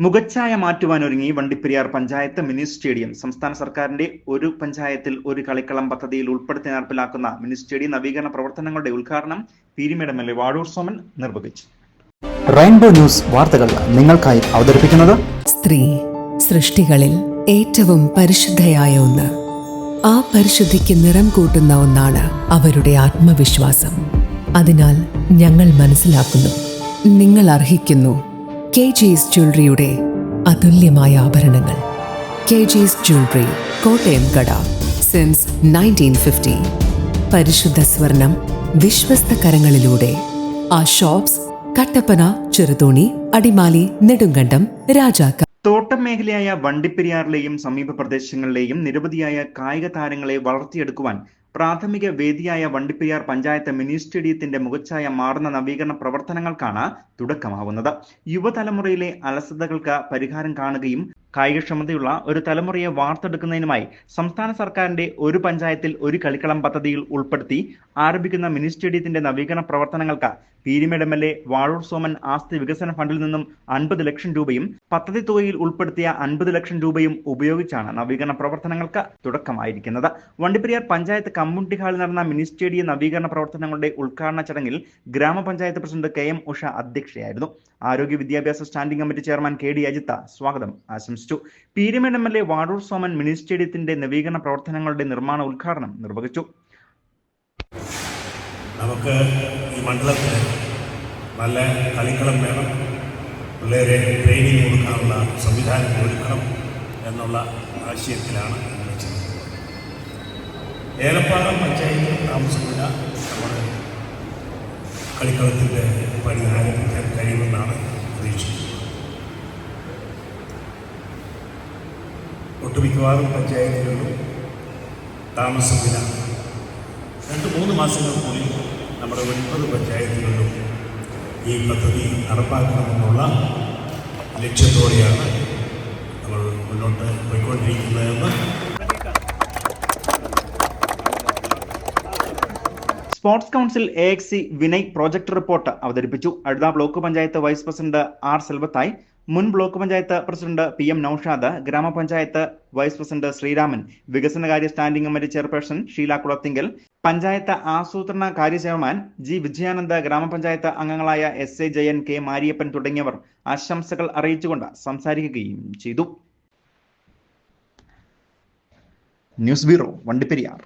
മുഖച്ഛായ മാറ്റുവാനൊരുങ്ങി Vandiperiyar panchayat mini stadium. സംസ്ഥാന സർക്കാരിന്റെ ഒരു പഞ്ചായത്തിൽ ഒരു കളിക്കളം പദ്ധതിയിൽ ഉൾപ്പെടുത്തി നടപ്പിലാക്കുന്ന മിനി സ്റ്റേഡിയം നവീകരണ പ്രവർത്തനങ്ങളുടെ ഉദ്ഘാടനം Peermade M L A Vazhoor Soman നിർവഹിച്ചു. റെയിൻബോ ന്യൂസ് വാർത്തകൾ നിങ്ങൾക്കായി അവതരിപ്പിക്കുന്നത് സ്ത്രീ സൃഷ്ടികളിൽ ഏറ്റവും പരിശുദ്ധയായ ഒന്ന്. ആ പരിശുദ്ധിക്ക് നിറം കൂട്ടുന്ന ഒന്നാണ് അവരുടെ ആത്മവിശ്വാസം. അതിനാൽ ഞങ്ങൾ മനസ്സിലാക്കുന്നു. നിങ്ങൾ അർഹിക്കുന്നു. കെ ജെയ്സ് ജ്വല്ലറിയുടെ അതുല്യമായ ആഭരണങ്ങൾ. കെ ജെയ്സ് ജ്വല്ലറി കോട്ടയം കട സിൻസ് നയന്റീൻ ഫിഫ്റ്റി പരിശുദ്ധ സ്വർണം വിശ്വസ്ത കരങ്ങളിലൂടെ. ആ ഷോപ്സ് കട്ടപ്പന ചെറുതോണി അടിമാലി നെടുങ്കണ്ടം രാജാക്ക. തോട്ടം മേഖലയായ വണ്ടിപ്പെരിയാറിലെയും സമീപ പ്രദേശങ്ങളിലെയും നിരവധിയായ കായിക താരങ്ങളെ വളർത്തിയെടുക്കുവാൻ പ്രാഥമിക വേദിയായ വണ്ടിപ്പെരിയാർ പഞ്ചായത്ത് മിനി സ്റ്റേഡിയത്തിന്റെ മുഖച്ഛായ മാറുന്ന നവീകരണ പ്രവർത്തനങ്ങൾക്കാണ് തുടക്കമാവുന്നത്. യുവതലമുറയിലെ അലസതകൾക്ക് പരിഹാരം കാണുകയും കായികക്ഷമതയുള്ള ഒരു തലമുറയെ വാർത്തെടുക്കുന്നതിനുമായി സംസ്ഥാന സർക്കാരിന്റെ ഒരു പഞ്ചായത്തിൽ ഒരു കളിക്കളം പദ്ധതിയിൽ ഉൾപ്പെടുത്തി ആരംഭിക്കുന്ന മിനി സ്റ്റേഡിയത്തിന്റെ നവീകരണ പ്രവർത്തനങ്ങൾക്ക് Peermade M L A Vazhoor Soman ആസ്തി വികസന ഫണ്ടിൽ നിന്നും അൻപത് ലക്ഷം രൂപയും പദ്ധതി തുകയിൽ ഉൾപ്പെടുത്തിയ അൻപത് ലക്ഷം രൂപയും ഉപയോഗിച്ചാണ് നവീകരണ പ്രവർത്തനങ്ങൾക്ക് തുടക്കമായിരിക്കുന്നത്. വണ്ടിപ്പെരിയാർ പഞ്ചായത്ത് കമ്മ്യൂണിറ്റി ഹാളിൽ നടന്ന മിനി സ്റ്റേഡിയം നവീകരണ പ്രവർത്തനങ്ങളുടെ ഉദ്ഘാടന ചടങ്ങിൽ ഗ്രാമപഞ്ചായത്ത് പ്രസിഡന്റ് കെ എം ഉഷ അധ്യക്ഷയായിരുന്നു. ആരോഗ്യ വിദ്യാഭ്യാസ standing committee chairman K D Ajitha സ്വാഗതം ആശംസിച്ചു Peermade M L A Vazhoor Soman mini സ്റ്റേഡിയത്തിന്റെ നവീകരണ പ്രവർത്തനങ്ങളുടെ നിർമ്മാണ ഉദ്ഘാടനം നിർവഹിച്ചു. നമുക്ക് ഈ മണ്ഡലത്തിൽ നല്ല കളിക്കളം വേണം. പിള്ളേരെ ട്രെയിനിങ് കൊടുക്കാനുള്ള സംവിധാനം ഒരുക്കണം എന്നുള്ള ആശയത്തിലാണ് ഏലപ്പാടം പഞ്ചായത്തിൽ താമസിക്കുന്ന നമ്മുടെ കളിക്കളത്തിന്റെ ആരംഭിക്കാൻ കഴിയുമെന്നാണ് പ്രതീക്ഷിക്കുന്നത്. ഒട്ടുമിക്കവാറും പഞ്ചായത്തുകളിലും താമസമില്ല രണ്ട് മൂന്ന് മാസങ്ങൾക്കുള്ളിൽ നമ്മുടെ ഒൻപത് പഞ്ചായത്തുകളിലും ഈ പദ്ധതി നടപ്പാക്കണമെന്നുള്ള ലക്ഷ്യത്തോടെയാണ് നമ്മൾ മുന്നോട്ട് പോയിക്കൊണ്ടിരിക്കുന്നതെന്ന് sports council A X C Vinay project report അവതരിപ്പിച്ചു. അടുത്ത block panchayat vice president R Selvathai മുൻ block panchayat president P M Naushad ഗ്രാമപഞ്ചായത്ത് വൈസ് പ്രസിഡന്റ് ശ്രീരാമൻ വികസനകാര്യ standing committee chairperson Sheela Kulathinkal panchayat ആസൂത്രണ കാര്യ ചെയർമാൻ ജി വിജയാനന്ദ് ഗ്രാമപഞ്ചായത്ത് അംഗങ്ങളായ S A Jayan K Mariyappan തുടങ്ങിയവർ ആശംസകൾ അറിയിച്ചുകൊണ്ട് സംസാരിക്കുകയും ചെയ്തു. News bureau Vandiperiyar.